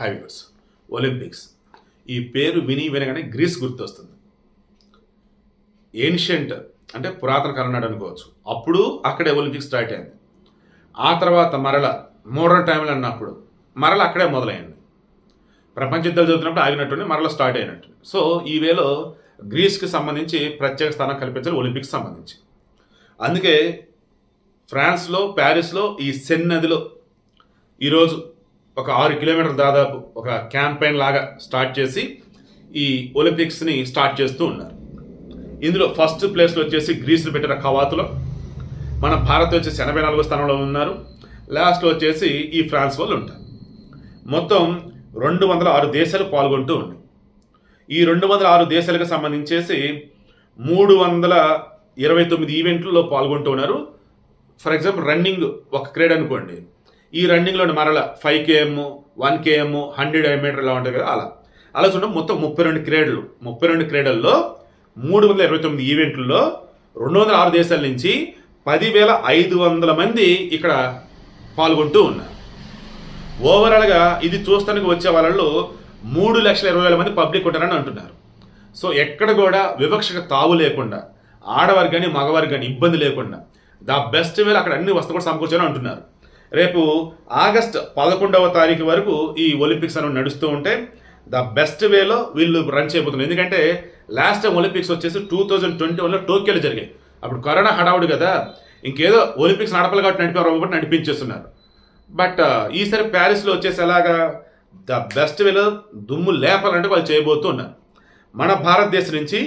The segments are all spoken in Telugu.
Highways Olympics. ఈ పేరు విని వినగానే గ్రీస్ గుర్తొస్తుంది. ఏన్షియంట్ అంటే పురాతన కాలం నాడు అనుకోవచ్చు. అప్పుడు అక్కడే ఒలింపిక్స్ స్టార్ట్ అయింది. ఆ తర్వాత మరల మోడర్న్ టైంలో అన్నప్పుడు మరల అక్కడే మొదలైంది. ప్రపంచ యుద్ధాలు చదువుతున్నప్పుడు ఆగినట్టుండి మరల స్టార్ట్ అయినట్టు సో ఈ వేలో గ్రీస్కి సంబంధించి ప్రత్యేక స్థానం కల్పించాలి ఒలింపిక్స్ సంబంధించి. అందుకే ఫ్రాన్స్లో ప్యారిస్లో ఈ సెన్ నదిలో ఈరోజు ఒక ఆరు కిలోమీటర్ల దాదాపు ఒక క్యాంపెయిన్ లాగా స్టార్ట్ చేసి ఈ ఒలింపిక్స్ని స్టార్ట్ చేస్తూ ఉన్నారు. ఇందులో ఫస్ట్ ప్లేస్లో వచ్చేసి గ్రీసులు పెట్టిన కవాతులో మన భారత్ వచ్చేసి ఎనభై నాలుగో స్థానంలో ఉన్నారు. లాస్ట్లో వచ్చేసి ఈ ఫ్రాన్స్ వాళ్ళు ఉంటారు. మొత్తం రెండు వందల ఆరు దేశాలు పాల్గొంటూ ఉన్నాయి. ఈ రెండు వందల ఆరు దేశాలకు సంబంధించేసి మూడు వందల ఇరవై తొమ్మిది ఈవెంట్లలో పాల్గొంటూ ఉన్నారు. ఫర్ ఎగ్జాంపుల్ రన్నింగ్ ఒక క్రీడ అనుకోండి. ఈ రన్నింగ్లో మరల five KM one KM hundred metre ఇలా ఉంటాయి కదా అలా. అలా చూడండి మొత్తం ముప్పై రెండు క్రీడలు. ముప్పై రెండు క్రీడల్లో మూడు వందల ఇరవై తొమ్మిది ఈవెంట్లలో రెండు వందల ఆరు దేశాల నుంచి పదివేల ఐదు వందల మంది ఇక్కడ పాల్గొంటూ ఉన్నారు. ఓవరాల్గా ఇది చూస్తానికి వచ్చే వాళ్ళలో మూడు లక్షల ఇరవై వేల మంది పబ్లిక్ ఉంటారని అంటున్నారు. సో ఎక్కడ కూడా వివక్షకు తావు లేకుండా ఆడవారు కానీ మగవారు కానీ ఇబ్బంది లేకుండా ద బెస్ట్ వేలు అక్కడ అన్ని వస్తువులు కూడా సమకూర్చని అంటున్నారు. రేపు ఆగస్ట్ పదకొండవ తారీఖు వరకు ఈ ఒలింపిక్స్ అనేవి నడుస్తూ ఉంటే ద బెస్ట్ వేలో వీళ్ళు రన్ చేయబోతున్నారు. ఎందుకంటే లాస్ట్ టైం ఒలింపిక్స్ వచ్చేసి టూ థౌజండ్ ట్వంటీ వన్లో టోక్యోలో జరిగాయి. అప్పుడు కరోనా హడావుడు కదా ఇంకేదో ఒలింపిక్స్ నడపలు కాబట్టి నడిపారు కాబట్టి నడిపించేస్తున్నారు. బట్ ఈసారి ప్యారిస్లో వచ్చేసి ఎలాగా ద బెస్ట్ వేలో దుమ్ము లేపాలంటే వాళ్ళు చేయబోతూ ఉన్నారు. మన భారతదేశం నుంచి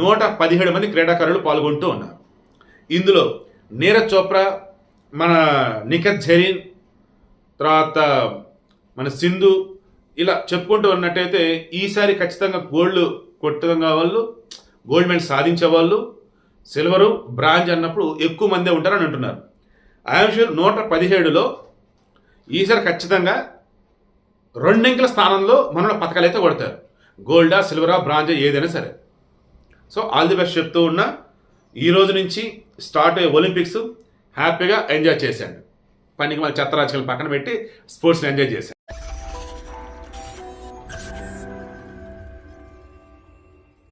నూట పదిహేడు మంది క్రీడాకారులు పాల్గొంటూ ఉన్నారు. ఇందులో నీరజ్ చోప్రా మన నిఖత్ జరీన్ తర్వాత మన సింధు ఇలా చెప్పుకుంటూ ఉన్నట్టయితే ఈసారి ఖచ్చితంగా గోల్డ్ కొట్టడం వాళ్ళు గోల్డ్ మెడల్ సాధించే వాళ్ళు సిల్వరు బ్రాంజ్ అన్నప్పుడు ఎక్కువ మందే ఉంటారని అంటున్నారు. ఐఎమ్ షూర్ నూట పదిహేడులో ఈసారి ఖచ్చితంగా రెండింకల స్థానంలో మనలో పథకాలు అయితే కొడతారు. గోల్డా సిల్వరా బ్రాంజా ఏదైనా సరే. సో ఆల్ ది బెస్ట్ చెప్తూ ఉన్నా ఈ రోజు నుంచి స్టార్ట్ అయ్యే ఒలింపిక్స్ హ్యాపీగా ఎంజాయ్ చేశాడు. పనికి మళ్ళీ చెత్త రాజకీయాలు పక్కన పెట్టి స్పోర్ట్స్ని ఎంజాయ్ చేశాడు.